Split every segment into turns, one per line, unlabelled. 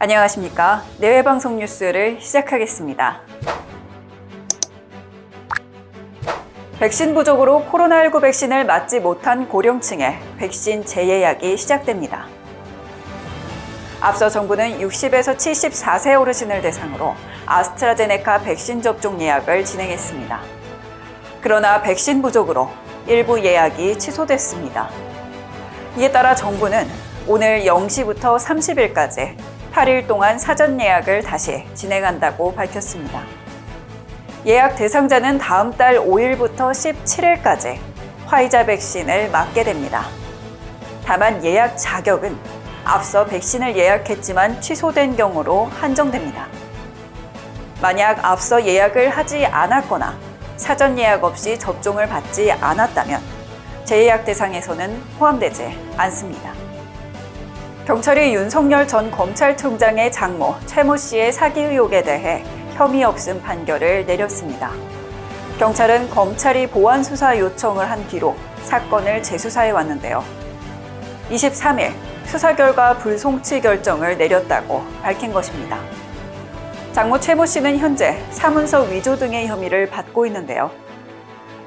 안녕하십니까. 내외방송 뉴스를 시작하겠습니다. 백신 부족으로 코로나19 백신을 맞지 못한 고령층에 백신 재예약이 시작됩니다. 앞서 정부는 60에서 74세 어르신을 대상으로 아스트라제네카 백신 접종 예약을 진행했습니다. 그러나 백신 부족으로 일부 예약이 취소됐습니다. 이에 따라 정부는 오늘 0시부터 30일까지 8일 동안 사전 예약을 다시 진행한다고 밝혔습니다. 예약 대상자는 다음 달 5일부터 17일까지 화이자 백신을 맞게 됩니다. 다만 예약 자격은 앞서 백신을 예약했지만 취소된 경우로 한정됩니다. 만약 앞서 예약을 하지 않았거나 사전 예약 없이 접종을 받지 않았다면 재예약 대상에서는 포함되지 않습니다. 경찰이 윤석열 전 검찰총장의 장모 최모 씨의 사기 의혹에 대해 혐의 없음 판결을 내렸습니다. 경찰은 검찰이 보완 수사 요청을 한 뒤로 사건을 재수사해 왔는데요. 23일 수사 결과 불송치 결정을 내렸다고 밝힌 것입니다. 장모 최모 씨는 현재 사문서 위조 등의 혐의를 받고 있는데요.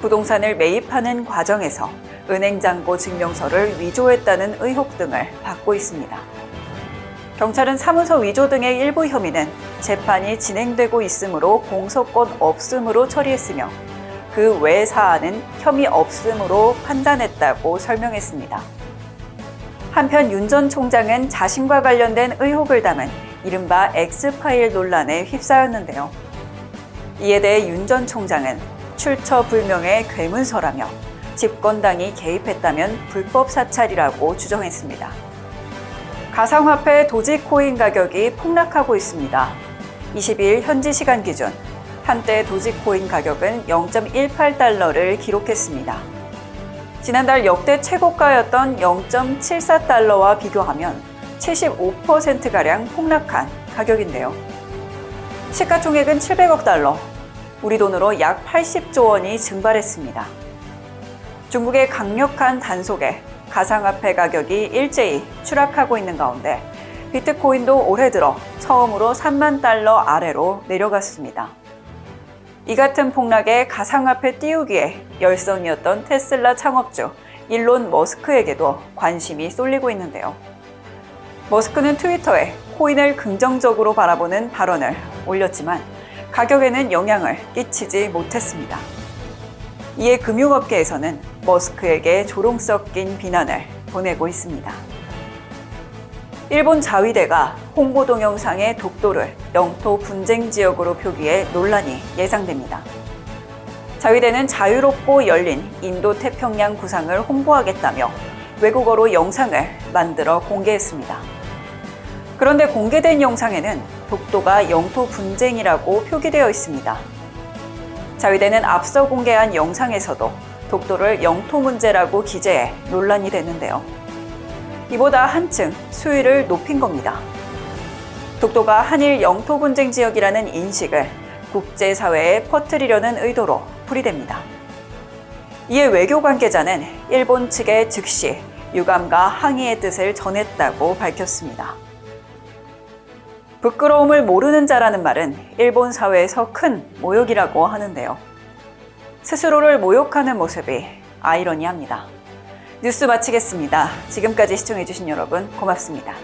부동산을 매입하는 과정에서 은행 잔고 증명서를 위조했다는 의혹 등을 받고 있습니다. 경찰은 사문서 위조 등의 일부 혐의는 재판이 진행되고 있으므로 공소권 없음으로 처리했으며 그 외 사안은 혐의 없음으로 판단했다고 설명했습니다. 한편 윤 전 총장은 자신과 관련된 의혹을 담은 이른바 엑스파일 논란에 휩싸였는데요. 이에 대해 윤 전 총장은 출처 불명의 괴문서라며 집권당이 개입했다면 불법 사찰이라고 주장했습니다. 가상화폐 도지코인 가격이 폭락하고 있습니다. 22일 현지 시간 기준 한때 도지코인 가격은 0.18달러를 기록했습니다. 지난달 역대 최고가였던 0.74달러와 비교하면 75%가량 폭락한 가격인데요. 시가총액은 700억 달러, 우리 돈으로 약 80조 원이 증발했습니다. 중국의 강력한 단속에 가상화폐 가격이 일제히 추락하고 있는 가운데 비트코인도 올해 들어 처음으로 3만 달러 아래로 내려갔습니다. 이 같은 폭락에 가상화폐 띄우기에 열성이었던 테슬라 창업주 일론 머스크에게도 관심이 쏠리고 있는데요. 머스크는 트위터에 코인을 긍정적으로 바라보는 발언을 올렸지만 가격에는 영향을 끼치지 못했습니다. 이에 금융업계에서는 머스크에게 조롱 섞인 비난을 보내고 있습니다. 일본 자위대가 홍보 동영상의 독도를 영토 분쟁 지역으로 표기해 논란이 예상됩니다. 자위대는 자유롭고 열린 인도 태평양 구상을 홍보하겠다며 외국어로 영상을 만들어 공개했습니다. 그런데 공개된 영상에는 독도가 영토 분쟁이라고 표기되어 있습니다. 자위대는 앞서 공개한 영상에서도 독도를 영토 문제라고 기재해 논란이 됐는데요. 이보다 한층 수위를 높인 겁니다. 독도가 한일 영토 분쟁 지역이라는 인식을 국제사회에 퍼뜨리려는 의도로 풀이됩니다. 이에 외교 관계자는 일본 측에 즉시 유감과 항의의 뜻을 전했다고 밝혔습니다. 부끄러움을 모르는 자라는 말은 일본 사회에서 큰 모욕이라고 하는데요. 스스로를 모욕하는 모습이 아이러니합니다. 뉴스 마치겠습니다. 지금까지 시청해주신 여러분 고맙습니다.